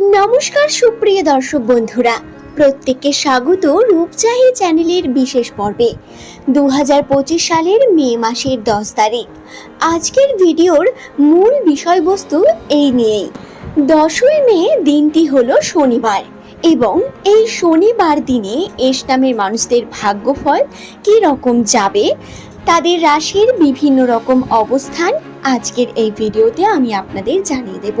নমস্কার সুপ্রিয় দর্শক বন্ধুরা, প্রত্যেককে স্বাগত রূপচাহি চ্যানেলের বিশেষ পর্বে দু হাজার পঁচিশ সালের মে মাসের দশ তারিখ। আজকের ভিডিওর মূল বিষয়বস্তু এই নিয়েই। দশই মে দিনটি হলো শনিবার এবং এই শনিবার দিনে এস নামের মানুষদের ভাগ্যফল কী রকম যাবে, তাদের রাশির বিভিন্ন রকম অবস্থান আজকের এই ভিডিওতে আমি আপনাদের জানিয়ে দেব।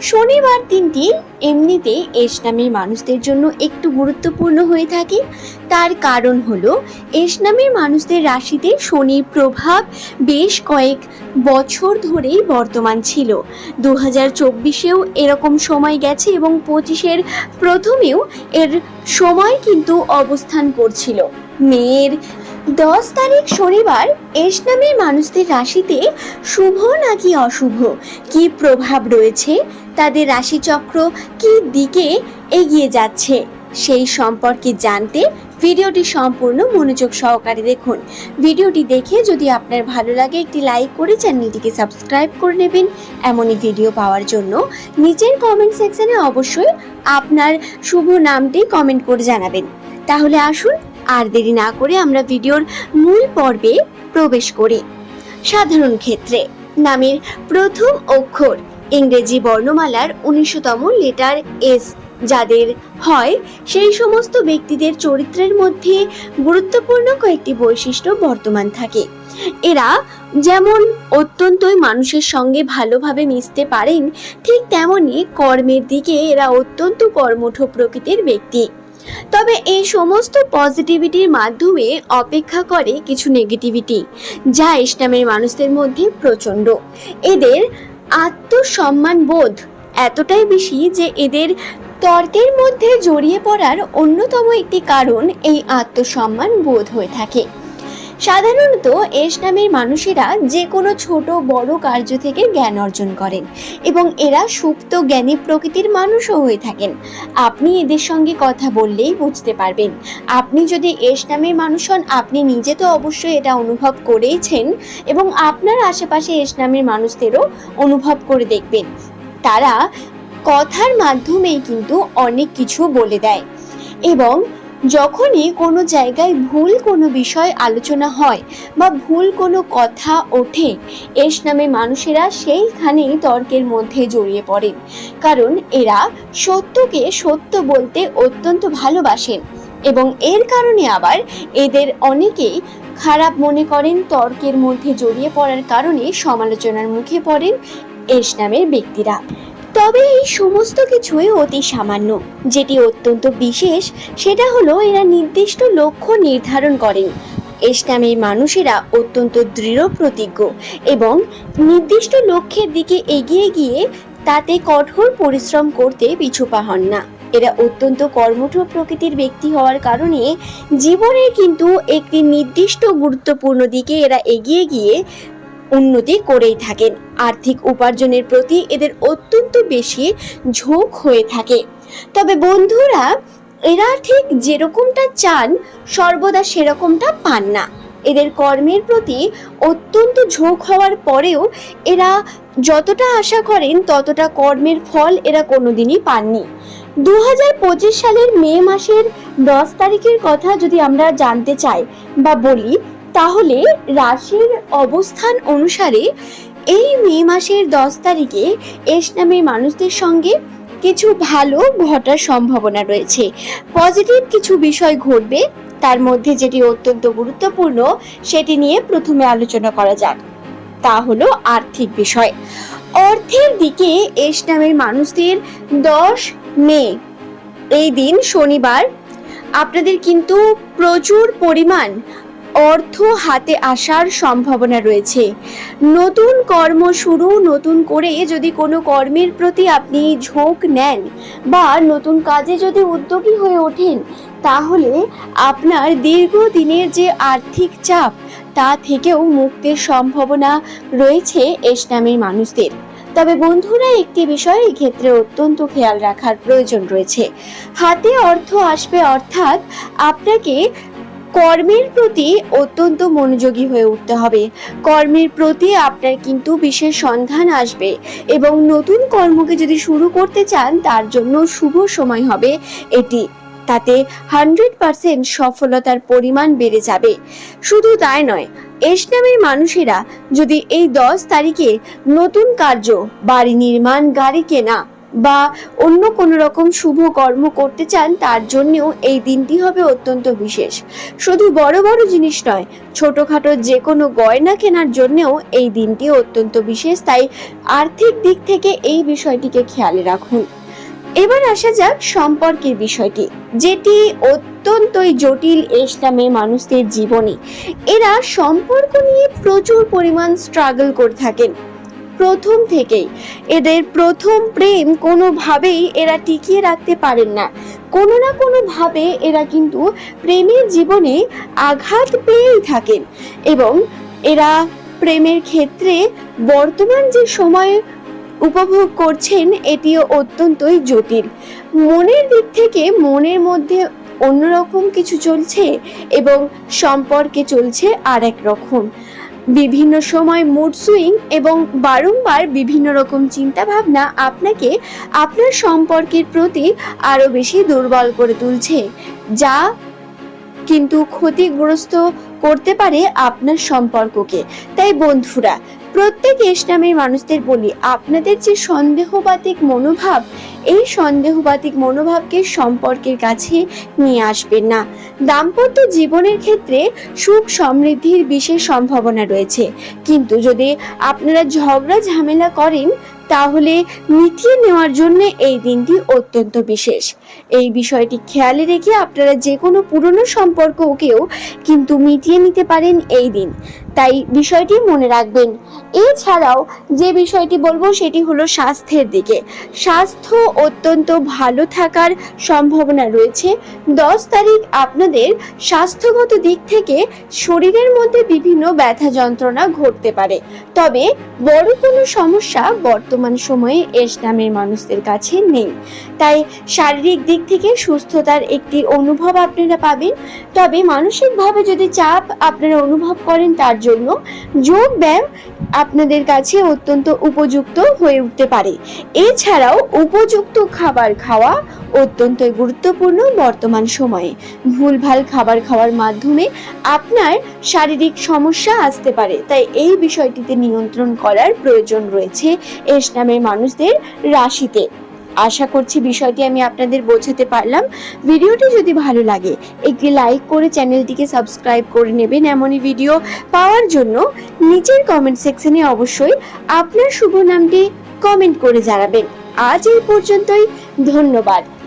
শনিবার দিনটি এমনিতে এস নামের মানুষদের জন্য একটু গুরুত্বপূর্ণ হয়ে থাকে। তার কারণ হলো এস নামের মানুষদের রাশিতে শনির প্রভাব বেশ কয়েক বছর ধরেই বর্তমান ছিল। দু হাজার চব্বিশেও এরকম সময় গেছে এবং পঁচিশের প্রথমেও এর সময় কিন্তু অবস্থান করছিল। মেয়ের দশ তারিখ শনিবার এস নামের মানুষদের রাশিতে শুভ নাকি অশুভ? কি প্রভাব রয়েছে? তাদের রাশিচক্র কি দিকে এগিয়ে যাচ্ছে সেই সম্পর্কে জানতে ভিডিওটি সম্পূর্ণ মনোযোগ সহকারে দেখুন। ভিডিওটি দেখে যদি আপনার ভালো লাগে, একটি লাইক করে চ্যানেলটিকে সাবস্ক্রাইব করে নেবেন। এমনই ভিডিও পাওয়ার জন্য নিচের কমেন্ট সেকশানে অবশ্যই আপনার শুভ নামটি কমেন্ট করে জানাবেন। তাহলে আসুন, আর দেরি না করে আমরা ভিডিওর মূল পর্বে প্রবেশ করি। সাধারণ ক্ষেত্রে নামের প্রথম অক্ষর ইংরেজি বর্ণমালার উনিশতম লেটার এস, যাদের হয় সেই সমস্ত ব্যক্তিদের চরিত্রের মধ্যে গুরুত্বপূর্ণ কয়েকটি বৈশিষ্ট্য বর্তমান থাকে। এরা যেমন অত্যন্তই মানুষের সঙ্গে ভালোভাবে মিশতে পারেন, ঠিক তেমনি কর্মের দিকে এরা অত্যন্ত কর্মঠ প্রকৃতির ব্যক্তি। তবে এই সমস্ত পজিটিভিটির মাধ্যমে অপেক্ষা করে কিছু নেগেটিভিটি, যা ইসলামের মানুষদের মধ্যে প্রচণ্ড। এদের আত্মসম্মান বোধ এতটাই বেশি যে এদের তর্কের মধ্যে জড়িয়ে পড়ার অন্যতম একটি কারণ এই আত্মসম্মান বোধ হয়ে থাকে। সাধারণত এস নামের মানুষেরা যে কোনো ছোট, বড় কার্য থেকে জ্ঞান অর্জন করেন এবং এরা সুপ্ত জ্ঞানী প্রকৃতির মানুষও হয়ে থাকেন। আপনি এদের সঙ্গে কথা বললেই বুঝতে পারবেন। আপনি যদি এস নামের মানুষ হন, আপনি নিজে তো অবশ্যই এটা অনুভব করেইছেন এবং আপনার আশেপাশে এস নামের মানুষদেরও অনুভব করে দেখবেন। তারা কথার মাধ্যমেই কিন্তু অনেক কিছু বলে দেয়। এবং যখনই কোনো জায়গায় ভুল কোনো বিষয় আলোচনা হয় বা ভুল কোনো কথা ওঠে, এস নামে মানুষেরা সেইখানেই তর্কের মধ্যে জড়িয়ে পড়েন কারণ এরা সত্যকে সত্য বলতে অত্যন্ত ভালোবাসেন এবং এর কারণে আবার এদের অনেকেই খারাপ মনে করেন, তর্কের মধ্যে জড়িয়ে পড়ার কারণে সমালোচনার মুখে পড়েন এস নামের ব্যক্তিরা। তবে এই সমস্ত কিছুই অতি সামান্য। যেটি অত্যন্ত বিশেষ, সেটা হলো এরা নির্দিষ্ট লক্ষ্য নির্ধারণ করেন। ইসলামের মানুষেরা অত্যন্ত দৃঢ় প্রতিজ্ঞ এবং নির্দিষ্ট লক্ষ্যের দিকে এগিয়ে গিয়ে তাতে কঠোর পরিশ্রম করতে পিছুপা হন না। এরা অত্যন্ত কর্মঠ প্রকৃতির ব্যক্তি হওয়ার কারণে জীবনের কিন্তু একটি নির্দিষ্ট গুরুত্বপূর্ণ দিকে এরা এগিয়ে গিয়ে উন্নতি করেই থাকেন। আর্থিক উপার্জনের প্রতি এদের অত্যন্ত বেশি ঝোঁক হয়ে থাকে। তবে বন্ধুরা, এরা ঠিক যেরকমটা চান, সর্বদা সেরকমটা পান না। এদের কর্মের প্রতি অত্যন্ত ঝোঁক হওয়ার পরেও এরা যতটা আশা করেন, ততটা কর্মের ফল এরা কোনোদিনই পাননি। দু হাজার পঁচিশ সালের মে মাসের দশ তারিখের কথা যদি আমরা জানতে চাই বা বলি তাহলে রাশির অবস্থান অনুসারে এই মে মাসের দশ তারিখে এস নামের মানুষদের সঙ্গে কিছু ভালো ঘটার সম্ভাবনা রয়েছে। পজিটিভ কিছু বিষয় ঘটবে, তার মধ্যে যেটি অত্যন্ত গুরুত্বপূর্ণ, সেটি নিয়ে প্রথমে আলোচনা করা যাক। তা হলো আর্থিক বিষয়। অর্থের দিকে এস নামের মানুষদের দশ মে, এই দিন শনিবার। আপনাদের কিন্তু প্রচুর পরিমাণ অর্থ হাতে আসার সম্ভাবনা রয়েছে। নতুন কর্ম শুরু, নতুন করে যদি কোনো কর্মের প্রতি আপনি ঝোঁক নেন বা নতুন কাজে যদি উদ্যোগী হয়ে ওঠেন, তাহলে আপনার দীর্ঘদিনের যে আর্থিক চাপ, তা থেকেও মুক্তির সম্ভাবনা রয়েছে এস নামের মানুষদের। তবে বন্ধুরা, একটি বিষয় ক্ষেত্রে অত্যন্ত খেয়াল রাখার প্রয়োজন রয়েছে। হাতে অর্থ আসবে অর্থাৎ আপনাকে কর্মের প্রতি অত্যন্ত মনোযোগী হয়ে উঠতে হবে। কর্মের প্রতি আপনার কিন্তু বিশেষ সন্ধান আসবে এবং নতুন কর্মকে যদি শুরু করতে চান, তার জন্য শুভ সময় হবে এটি। তাতে হান্ড্রেড পার্সেন্ট সফলতার পরিমাণ বেড়ে যাবে। শুধু তাই নয় এস নামের মানুষেরা যদি এই দশ তারিখে নতুন কার্য, বাড়ি নির্মাণ, গাড়ি কেনা বা অন্য কোনো রকম শুভ কর্ম করতে চান, তার জন্যেও এই দিনটি হবে অত্যন্ত বিশেষ। শুধু বড় বড় জিনিস নয়, ছোটোখাটো যে কোনো গয়না কেনার জন্যেও এই দিনটি অত্যন্ত বিশেষ। তাই আর্থিক দিক থেকে এই বিষয়টিকে খেয়ালে রাখুন। এবার আসা যাক সম্পর্কের বিষয়টি, যেটি অত্যন্তই জটিল এস নামে মানুষদের জীবনে। এরা সম্পর্ক নিয়ে প্রচুর পরিমাণ স্ট্রাগল করে থাকেন। প্রথম থেকেই। এদের প্রথম প্রেম কোনোভাবেই এরা টিকিয়ে রাখতে পারেন না। কোনো না কোনোভাবে এরা কিন্তু প্রেমের জীবনে আঘাত পেয়েই থাকেন এবং এরা প্রেমের ক্ষেত্রে বর্তমান যে সময় উপভোগ করছেন, এটিও অত্যন্তই জটিল। মনের দিক থেকে মনের মধ্যে অন্যরকম কিছু চলছে এবং সম্পর্কে চলছে আর এক রকম। বিভিন্ন সময় মুড সুইং এবং বারংবার বিভিন্ন রকম চিন্তা ভাবনা আপনাকে আপনার সম্পর্কের প্রতি আরও বেশি দুর্বল করে তুলছে, যা কিন্তু ক্ষতিগ্রস্ত করতে পারে আপনার সম্পর্ককে। তাই বন্ধুরা প্রত্যেক ইসলামের মানুষদের বলি, আপনাদের যে সন্দেহবাতিক মনোভাব, এই সন্দেহবাতিক মনোভাবকে সম্পর্কের কাছে নিয়ে আসবেন না। দাম্পত্য জীবনের ক্ষেত্রে সুখ সমৃদ্ধির বিশেষ সম্ভাবনা রয়েছে। কিন্তু যদি আপনারা ঝগড়া ঝামেলা করেন তাহলে মিটিয়ে নেওয়ার জন্য এই দিনটি অত্যন্ত বিশেষ। এই বিষয়টি খেয়ালে রেখে আপনারা যে কোনো পুরনো সম্পর্ককেও কিন্তু মিটিয়ে নিতে পারেন এই দিন। তাই বিষয়টি মনে রাখবেন। এছাড়াও যে বিষয়টি বলব সেটি হলো স্বাস্থ্যের দিকে। স্বাস্থ্য অত্যন্ত ভালো থাকার সম্ভাবনা রয়েছে। দশ তারিখ আপনাদের স্বাস্থ্যগত দিক থেকে শরীরের মধ্যে বিভিন্ন ব্যথা যন্ত্রণা ঘটতে পারে। তবে বড় কোনো সমস্যা বর্তমান সময়ে এস নামের মানুষদের কাছে নেই। তাই শারীরিক দিক থেকে সুস্থতার একটি অনুভব আপনারা পাবেন। তবে মানসিকভাবে যদি চাপ আপনারা অনুভব করেন তার জন্য যোগ ব্যায়াম আপনাদের কাছে অত্যন্ত উপযুক্ত হয়ে উঠতে পারে। এছাড়াও উপযুক্ত খাবার খাওয়া অত্যন্ত গুরুত্বপূর্ণ বর্তমান সময়ে। ভুলভাল খাবার খাওয়ার মাধ্যমে আপনার শারীরিক সমস্যা আসতে পারে। তাই এই বিষয়টিতে নিয়ন্ত্রণ করার প্রয়োজন রয়েছে এস নামের মানুষদের রাশিতে। আশা করছি বিষয়টি আমি আপনাদের বোঝাতে পারলাম। ভিডিওটি যদি ভালো লাগে, একটি লাইক করে চ্যানেলটিকে সাবস্ক্রাইব করে নেবেন। এমনই ভিডিও পাওয়ার জন্য নিচের কমেন্ট সেকশনে অবশ্যই আপনার শুভ নামটি কমেন্ট করে জানাবেন। আজ এই পর্যন্তই। ধন্যবাদ।